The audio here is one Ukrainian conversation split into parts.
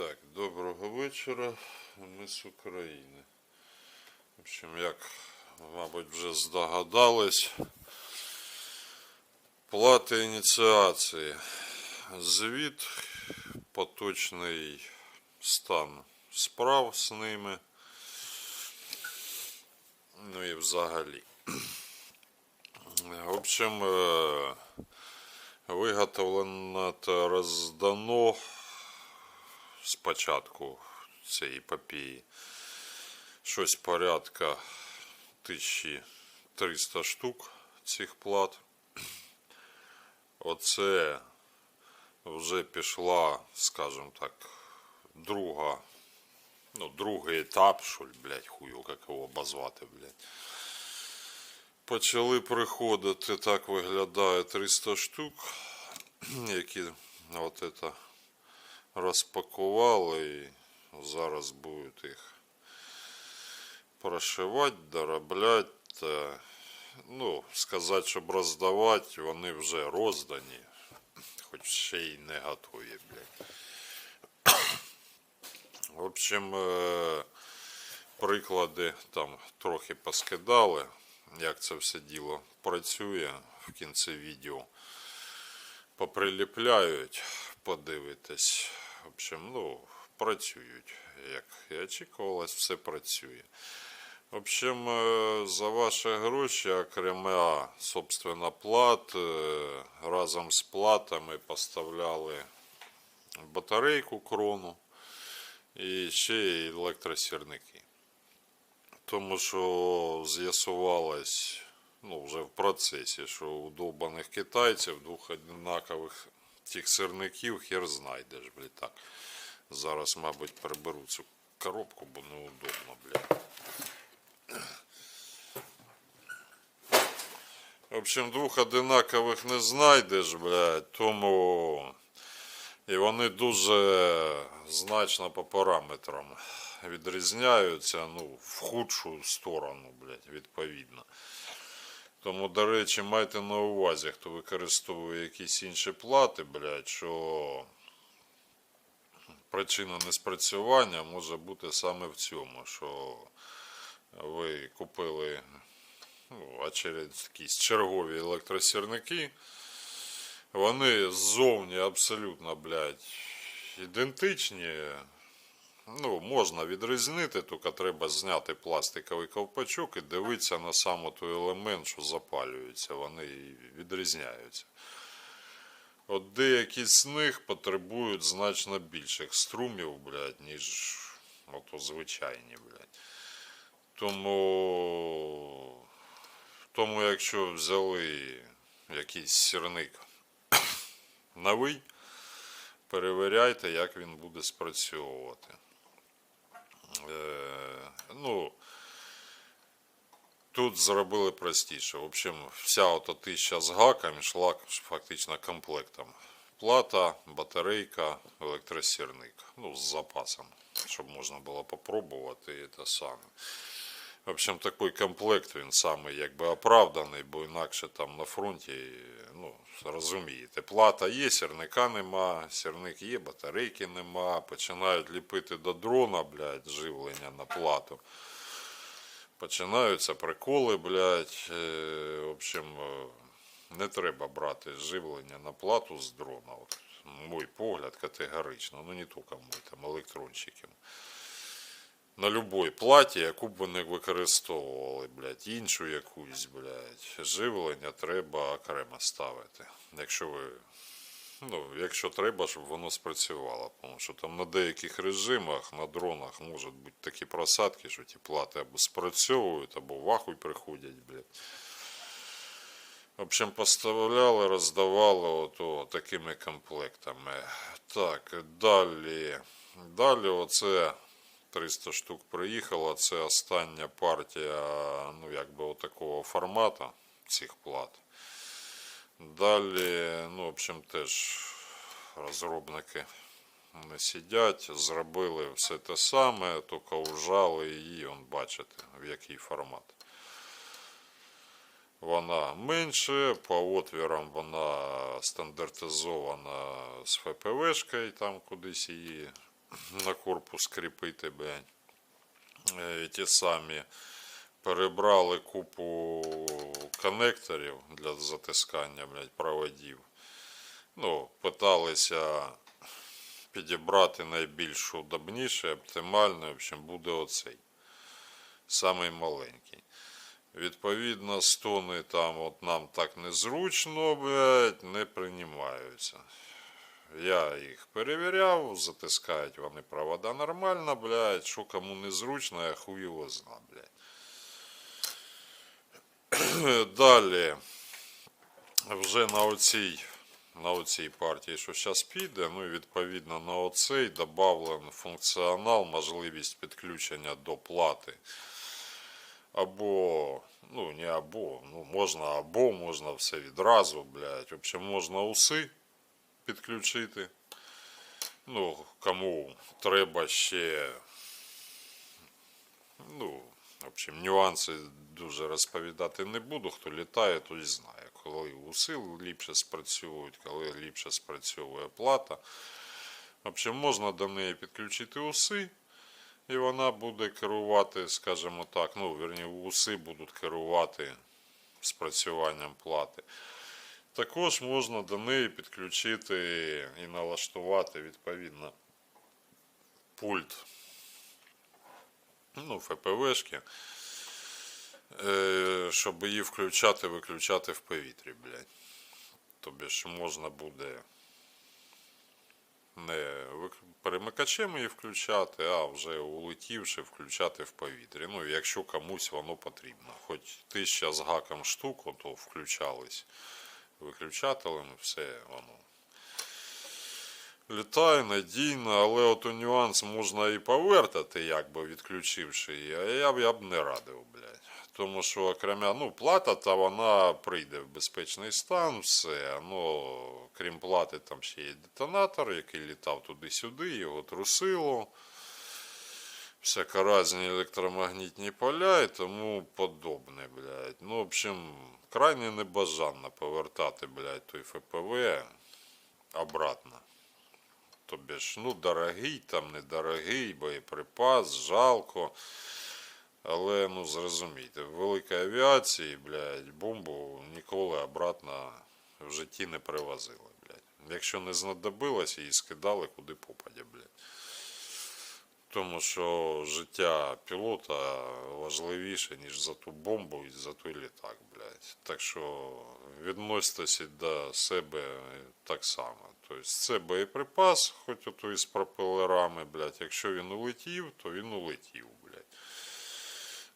Так, доброго вечора. Ми з України. В общем, як, мабуть, вже здогадались, плата ініціації. Звіт, поточний стан справ з ними. Ну і взагалі. В общем, е, виготовлено та роздано спочатку цієї епопеї щось порядка 1300 штук цих плат. Оце вже пішла, скажімо так, друга, ну, другий етап, що ли, блядь, хую, як його обозвати, блядь. Почали приходити, так виглядає 300 штук, які от это розпакували і зараз будуть їх прошивати, доробляти. Ну, сказати, щоб роздавати, вони вже роздані, хоч ще й не готові, блядь. В общем, е, приклади там трохи поскидали, як це все діло працює в кінці відео поприліпляють, подивитись. В общем, ну, працюють. Як і очікувалось, все працює. В общем, е, за ваші гроші, окрема, собственно, плат, е, разом з платами поставляли батарейку крону і ще електросірники. Тому що з'ясувалось ну, вже в процесі, що у довбаних китайців двох однакових тих сирників хер знайдеш, блядь, так. Зараз, мабуть, переберу цю коробку, бо неудобно, блядь. В общем, двох одинакових не знайдеш, блядь, тому і вони дуже значно по параметрам відрізняються, ну, в худшу сторону, блядь, відповідно. Тому, до речі, майте на увазі, хто використовує якісь інші плати, блядь, що причина неспрацювання може бути саме в цьому, що ви купили ну, якісь чергові електросірники. Вони ззовні абсолютно, блядь, ідентичні. Ну, можна відрізнити, тільки треба зняти пластиковий ковпачок і дивитися на саме той елемент, що запалюється, вони відрізняються. От деякі з них потребують значно більших струмів, блядь, ніж ото звичайні, блядь. Тому, тому якщо взяли якийсь сірник новий, перевіряйте, як він буде спрацьовувати. Е, ну, тут зробили простіше. В общем, вся ота тисяча з гаком йшла фактично комплектом. Плата, батарейка, електросірник. Ну, з запасом, щоб можна було попробувати і те саме. В общем, такий комплект він саме якби оправданий, бо інакше там на фронті, ну, розумієте, плата є, сірника нема, сірник є, батарейки нема, починають ліпити до дрона, блядь, живлення на плату. Починаються приколи, блядь. Е, В общем, е, не треба брати живлення на плату з дрона. От, мой погляд категорично, ну не тільки мой, там електронщиків на любой платі, яку б ви не використовували, блядь, іншу якусь, блядь, живлення треба окремо ставити. Якщо ви. Ну, якщо треба, щоб воно спрацювало. Тому що там на деяких режимах, на дронах можуть бути такі просадки, що ті плати або спрацьовують, або в ахуй приходять, блядь. В общем, поставляли, роздавали ото такими комплектами. Так, далі. Далі оце 300 штук приїхало. Це остання партія, ну, якби отакого формату цих плат. Далі, ну, в общем, теж розробники не сидять, зробили все те саме, тільки вжали її, он бачите, в який формат. Вона менше, по отвірам вона стандартизована з ФПВшкою, там кудись її на корпус кріпити, блядь. Е, Ті самі перебрали купу коннекторів для затискання, блядь, проводів. Ну, питалися підібрати найбільш удобніший, оптимальний, в общем, буде оцей. Самий маленький. Відповідно, стони там от нам так незручно, блядь, не приймаються. Я їх перевіряв, затискають вони провода нормально, блядь. Що кому незручно, я хуй його зна, блядь. Далі. Вже на оцій, на оцій партії, що зараз піде, ну і відповідно на оцей додавлений функціонал, можливість підключення до плати. Або, ну не або, ну можна або, можна все відразу, блядь. В общем, можна уси підключити. Ну, кому треба ще. Ну, в общем, нюанси дуже розповідати не буду. Хто літає, той знає, коли уси ліпше спрацьовують, коли ліпше спрацьовує плата. В общем, можна до неї підключити уси, і вона буде керувати, скажімо так, ну, верні, уси будуть керувати спрацюванням плати. Також можна до неї підключити і налаштувати відповідно пульт ну, ФПВшки, е, щоб її включати, виключати в повітрі, блядь. Тобі ж можна буде не перемикачем її включати, а вже улетівши включати в повітрі. Ну, якщо комусь воно потрібно. Хоч тисяча з гаком штук, то включались виключателем, все воно. Літає надійно, але от у нюанс можна і повертати, якби відключивши її, а я б, я б не радив, блядь. Тому що окремя, ну, плата, та вона прийде в безпечний стан, все. Ну, крім плати, там ще є детонатор, який літав туди-сюди, його трусило. Всяка різні електромагнітні поля і тому подобне, блядь. Ну, в общем, крайне небажанно повертати, блядь, той ФПВ обратно. Тобі ж, ну, дорогий, там недорогий, боєприпас, жалко. Але, ну, зрозумійте, в великій авіації, блядь, бомбу ніколи обратно в житті не привозили, блядь. Якщо не знадобилось, її скидали куди попадя, блядь. Тому що життя пілота важливіше, ніж за ту бомбу і за той літак, блядь. Так що відноситися до себе так само. Тобто це боєприпас, хоч ото із пропелерами, блядь. Якщо він улетів, то він улетів, блядь.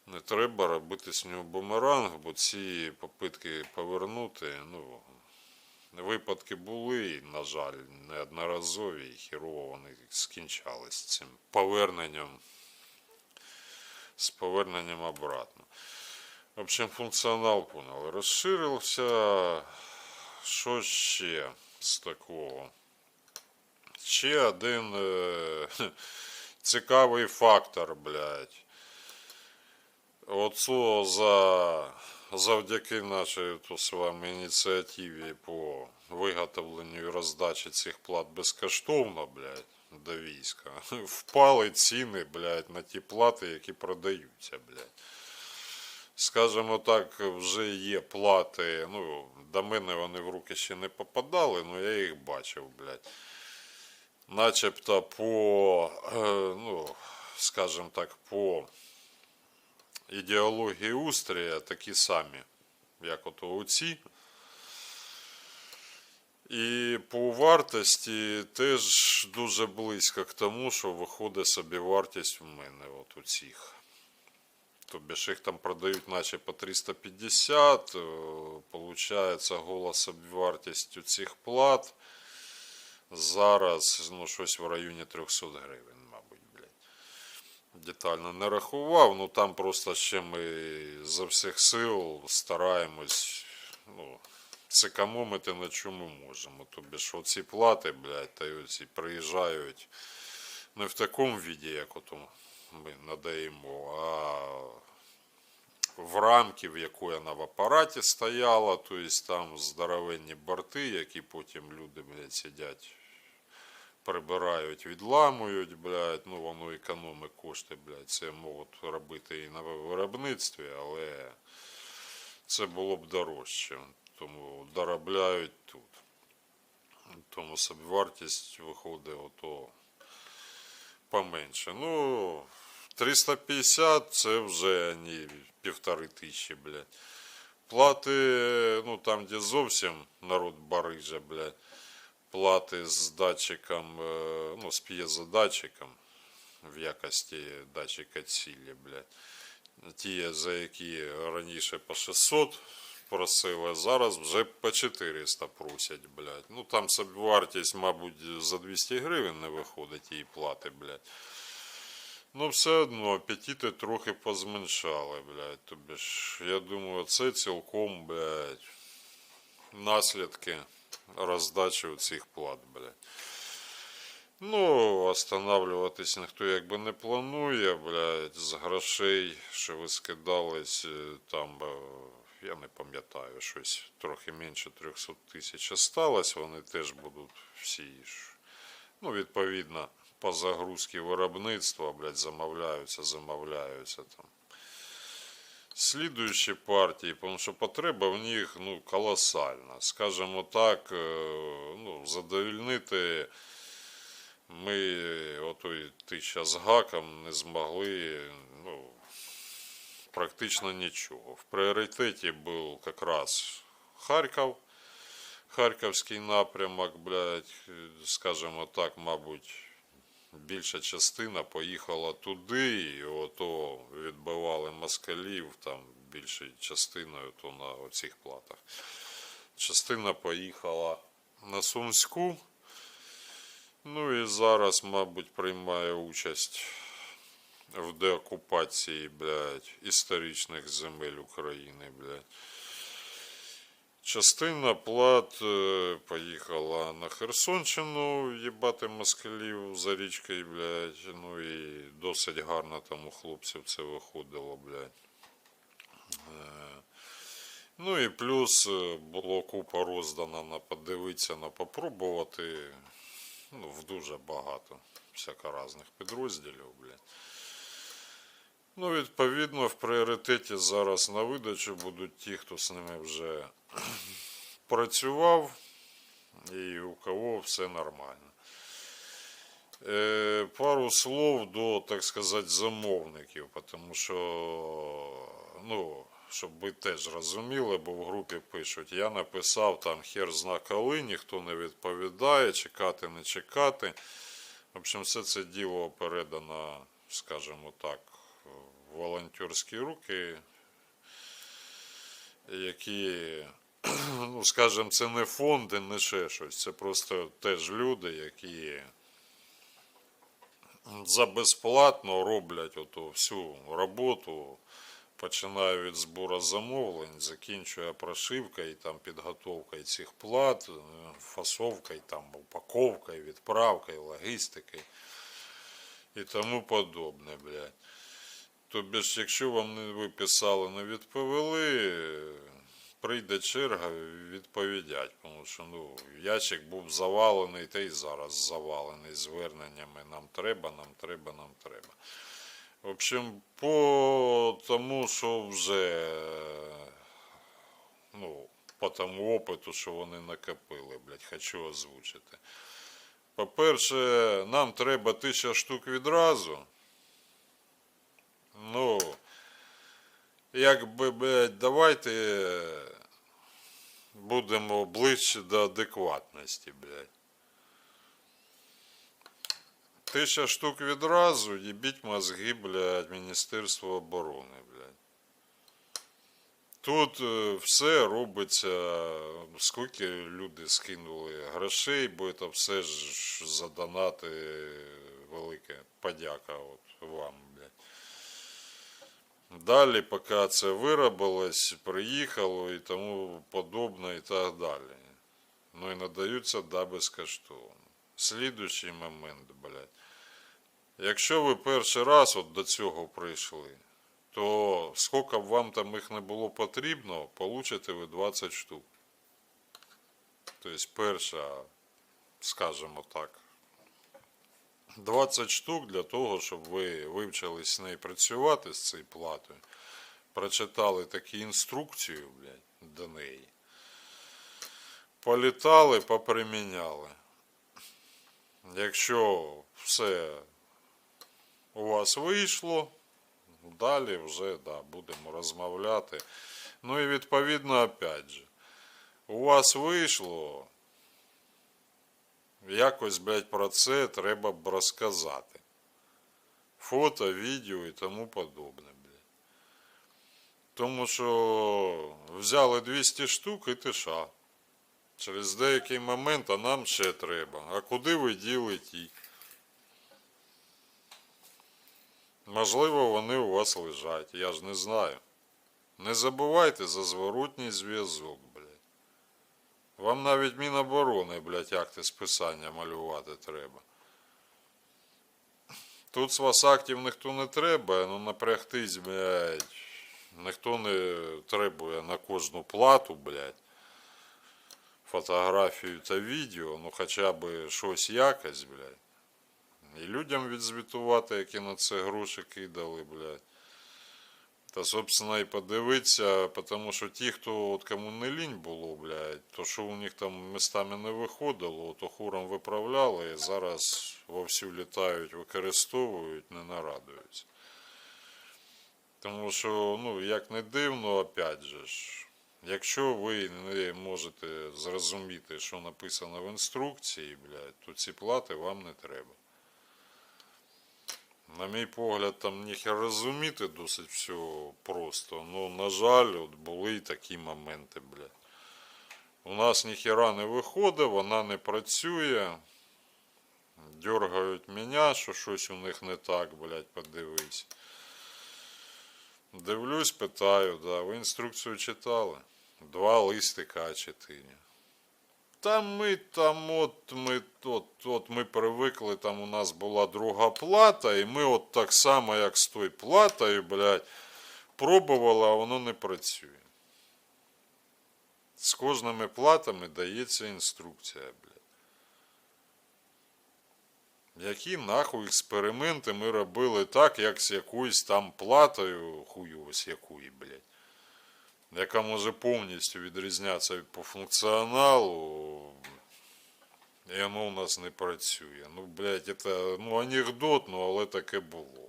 Не треба робити з нього бумеранг, бо ці попитки повернути, ну, Випадки були, на жаль, неодноразові і хірово вони скінчались цим поверненням з поверненням обратно. В общем, функціонал понял. Розширився. Що ще з такого? Ще один е, цікавий фактор, блядь. Оцо за завдяки нашій то з вами ініціативі по виготовленню і роздачі цих плат безкоштовно, блядь, до війська, впали ціни, блядь, на ті плати, які продаються, блядь. Скажімо так, вже є плати, ну, до мене вони в руки ще не попадали, але я їх бачив, блядь. Начебто по, е, ну, скажімо так, по ідеології устрія такі самі, як от оці. І по вартості теж дуже близько к тому, що виходить собі вартість в мене от у цих. Тобі ж їх там продають наче по 350, е, получається гола собівартість у цих плат. Зараз ну, щось в районі 300 гривень, детально не рахував, ну там просто ще ми за всіх сил стараємось ну, зекономити на чому можемо. Тобі ж оці плати, блядь, та й оці приїжджають не в такому віді, як ото ми надаємо, а в рамки, в якої вона в апараті стояла, тобто там здоровенні борти, які потім люди, блядь, сидять прибирають, відламують, блядь, ну воно економить кошти, блядь. Це можуть робити і на виробництві, але це було б дорожче. Тому доробляють тут. Тому собівартість виходить ото поменше. Ну, 350 це вже не півтори тисячі, блядь. Плати, ну там, де зовсім народ барижа, блядь, плати з датчиком, е, ну, з п'єзодатчиком в якості датчика цілі, блядь. Ті, за які раніше по 600 просили, зараз вже по 400 просять, блядь. Ну там собівартість, мабуть, за 200 гривень не виходить її плати, блядь. Ну, все одно апетити трохи позменшали, блядь. Тобі ж, я думаю, це цілком, блядь, наслідки роздачі цих плат, блядь. Ну, останавливатись ніхто якби не планує, блядь, з грошей, що ви скидались, е, там, е, я не пам'ятаю, щось трохи менше 300 тисяч осталось, вони теж будуть всі ну, відповідно, по загрузці виробництва, блядь, замовляються, замовляються там. Слідуючі партії, тому що потреба в них ну, колосальна. Скажімо так, е, ну, задовільнити ми отой тисяча з гаком не змогли ну, практично нічого. В пріоритеті був якраз Харків, Харківський напрямок, блядь, скажімо так, мабуть, більша частина поїхала туди, і ото відбивали москалів там більшою частиною то на оцих платах. Частина поїхала на Сумську. Ну і зараз, мабуть, приймає участь в деокупації, блядь, історичних земель України, блядь. Частина плат е, поїхала на Херсонщину їбати москалів за річкою, блядь. Ну і досить гарно там у хлопців це виходило, блядь. Е, Ну і плюс е, було купа роздана на подивитися, на попробувати. Ну, в дуже багато всяко різних підрозділів, блядь. Ну, відповідно, в пріоритеті зараз на видачу будуть ті, хто з ними вже працював, і у кого все нормально. Е, пару слов до, так сказати, замовників, тому що, ну, щоб ви теж розуміли, бо в групі пишуть, я написав там хер зна коли, ніхто не відповідає, чекати, не чекати. В общем, все це діло передано, скажімо так, в волонтерські руки, які, ну, скажімо, це не фонди, не ще щось. Це просто теж люди, які за безплатно роблять оту всю роботу, починаю від збору замовлень, закінчує прошивкою, там підготовкою цих плат, е, фасовкою, там упаковкою, відправкою, логістикою і тому подобне, блядь. Тобі ж, якщо вам не ви писали, не відповіли, прийде черга відповідять, тому що ну, ящик був завалений, та й зараз завалений зверненнями. Нам треба, нам треба, нам треба. В общем, по тому, що вже ну, по тому опиту, що вони накопили, блядь, хочу озвучити. По-перше, нам треба тисяча штук відразу. Ну, якби, блядь, давайте будемо ближче до адекватності, блядь. Тисяча штук відразу, їбіть мозги, блядь, Міністерство оборони, блядь. Тут е, все робиться, скільки люди скинули грошей, бо це все ж за донати велике подяка от вам. Далі, поки це виробилось, приїхало і тому подобне і так далі. Ну і надаються да безкоштовно. Слідуючий момент, блядь. Якщо ви перший раз от до цього прийшли, то скільки б вам там їх не було потрібно, получите ви 20 штук. Тобто перша, скажімо так, 20 штук для того, щоб ви вивчились з нею працювати з цією платою. Прочитали такі інструкцію, блядь, до неї. Політали, поприміняли. Якщо все у вас вийшло, далі вже да, будемо розмовляти. Ну і відповідно, опять же, у вас вийшло, якось, блядь, про це треба б розказати. Фото, відео і тому подобне, блядь. Тому що взяли 200 штук і тиша. Через деякий момент, а нам ще треба. А куди ви діли ті? Можливо, вони у вас лежать, я ж не знаю. Не забувайте за зворотній зв'язок. Вам навіть Міноборони, блядь, акти списання малювати треба. Тут з вас актів ніхто не треба, ну напрягтись, блядь. Ніхто не требує на кожну плату, блядь. Фотографію та відео, ну хоча б щось якось, блядь. І людям відзвітувати, які на це гроші кидали, блядь. Та, собственно, і подивитися, тому що ті, хто от кому не лінь було, блядь, то що у них там містами не виходило, то хором виправляли, і зараз вовсю літають, використовують, не нарадуються. Тому що, ну, як не дивно, опять же ж, якщо ви не можете зрозуміти, що написано в інструкції, блядь, то ці плати вам не треба. На мій погляд, там ніхер розуміти досить все просто. Ну, на жаль, от були і такі моменти, блядь. У нас ніхера не виходить, вона не працює. Дергають мене, що щось у них не так, блядь, подивись. Дивлюсь, питаю, да, ви інструкцію читали? Два листика А4. Та ми там, от ми от, от ми привикли, там у нас була друга плата, і ми от так само, як з тою платою, блядь, пробували, а воно не працює. З кожними платами дається інструкція, блядь. Які нахуй експерименти ми робили так, як з якоюсь там платою, хуй ось якої, блядь яка може повністю відрізнятися по функціоналу, і воно у нас не працює. Ну, блядь, це ну, анекдот, ну, але таке було.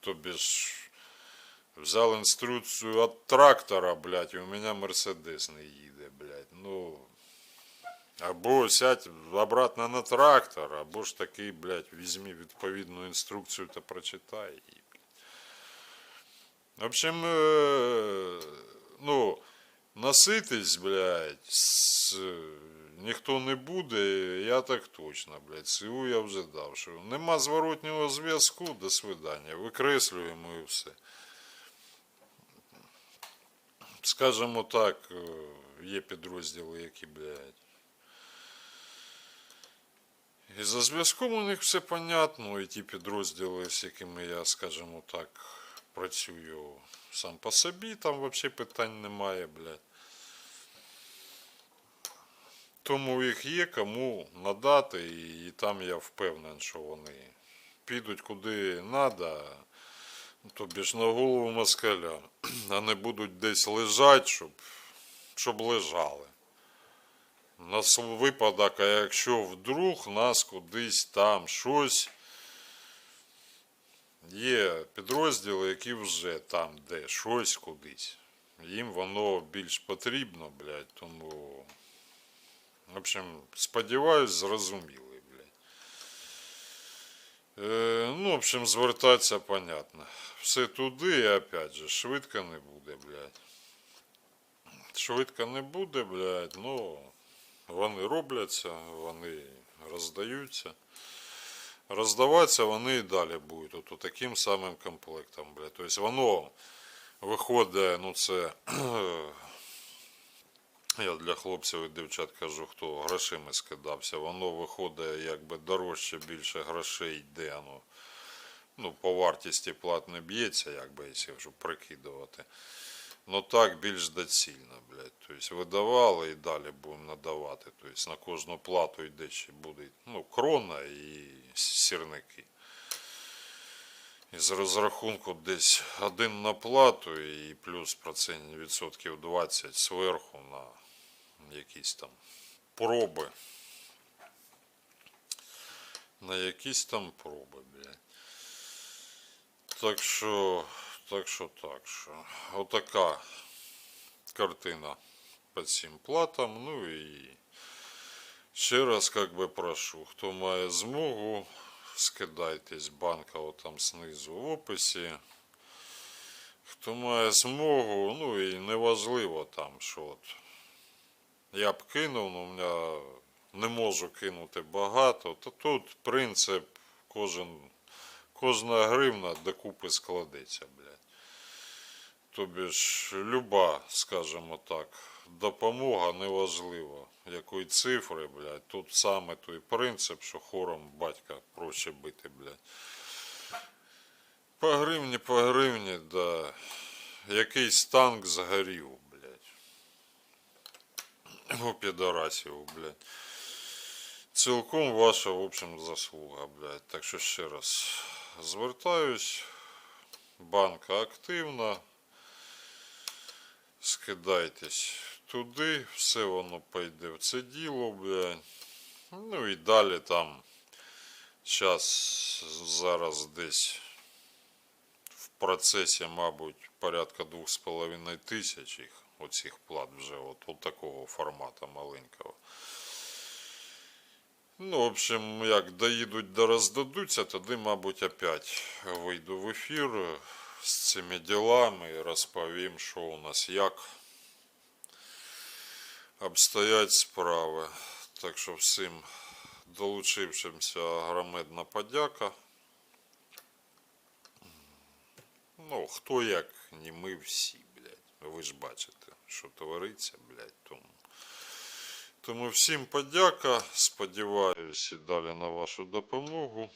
Тобі ж взяв інструкцію від трактора, блядь, і у мене Мерседес не їде, блядь. Ну, або сядь обратно на трактор, або ж таки, блядь, візьми відповідну інструкцію та прочитай її. В общем, е, ну, наситись, блядь, с, ніхто не буде, я так точно, блядь, СУ я вже дав, що нема зворотнього зв'язку, до свидання, викреслюємо і все. Скажімо так, е, є підрозділи, які, блядь, і за зв'язком у них все понятно, і ті підрозділи, з якими я, скажімо так, працюю сам по собі, там взагалі питань немає, блядь. Тому їх є кому надати, і, і там я впевнений, що вони підуть куди треба, тобі ж на голову москаля, а не будуть десь лежати, щоб, щоб лежали. На випадок, а якщо вдруг нас кудись там щось Є підрозділи, які вже там, де щось кудись. Їм воно більш потрібно, блядь, тому. В общем, сподіваюсь, зрозуміли, блядь. Е, ну, в общем, звертатися, понятно. Все туди, і опять же, швидко не буде, блядь. Швидко не буде, блядь, ну, вони робляться, вони роздаються. Роздаватися вони і далі будуть от, таким самим комплектом, блядь. Тобто воно виходить, ну це я для хлопців і дівчат кажу, хто грошима скидався, воно виходить якби дорожче більше грошей йде. Ну, ну по вартісті плат не б'ється, якби, якщо прикидувати. Ну так більш доцільно, блядь. Тобто видавали і далі будемо надавати. Тобто на кожну плату йде ще буде ну, крона і сірники. І з розрахунку десь один на плату і плюс процентів відсотків 20 зверху на якісь там проби. На якісь там проби, блядь. Так що, так що, так що. Отака картина по цим платам. Ну і ще раз как би прошу, хто має змогу, скидайтесь, банка отам знизу в описі. Хто має змогу, ну і неважливо там, що от я б кинув, ну у мене не можу кинути багато, то тут принцип кожен, кожна гривна докупи складеться, блядь. Тобі ж люба, скажімо так, допомога неважлива, якої цифри, блядь. Тут саме той принцип, що хором батька проще бити, блядь. По гривні, по гривні, да. Якийсь танк згорів, блядь. У підарасів, блядь. Цілком ваша, в общем, заслуга, блядь. Так що ще раз звертаюсь. Банка активна. Скидайтесь туди, все воно пойде в це діло, блядь. Ну і далі там час зараз десь в процесі, мабуть, порядка двох з половиною тисяч їх, оцих плат вже от, от такого формату маленького. Ну, в общем, як доїдуть до роздадуться, тоді, мабуть, опять вийду в ефір з цими ділами і розповім, що у нас як обстоять справи. Так що всім долучившимся громадна подяка. Ну, хто як, не ми всі, блядь. Ви ж бачите, що твориться, блядь, тому. Тому всім подяка. Сподіваюся далі на вашу допомогу.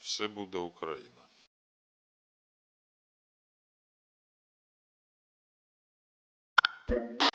Все буде Україна. Yeah.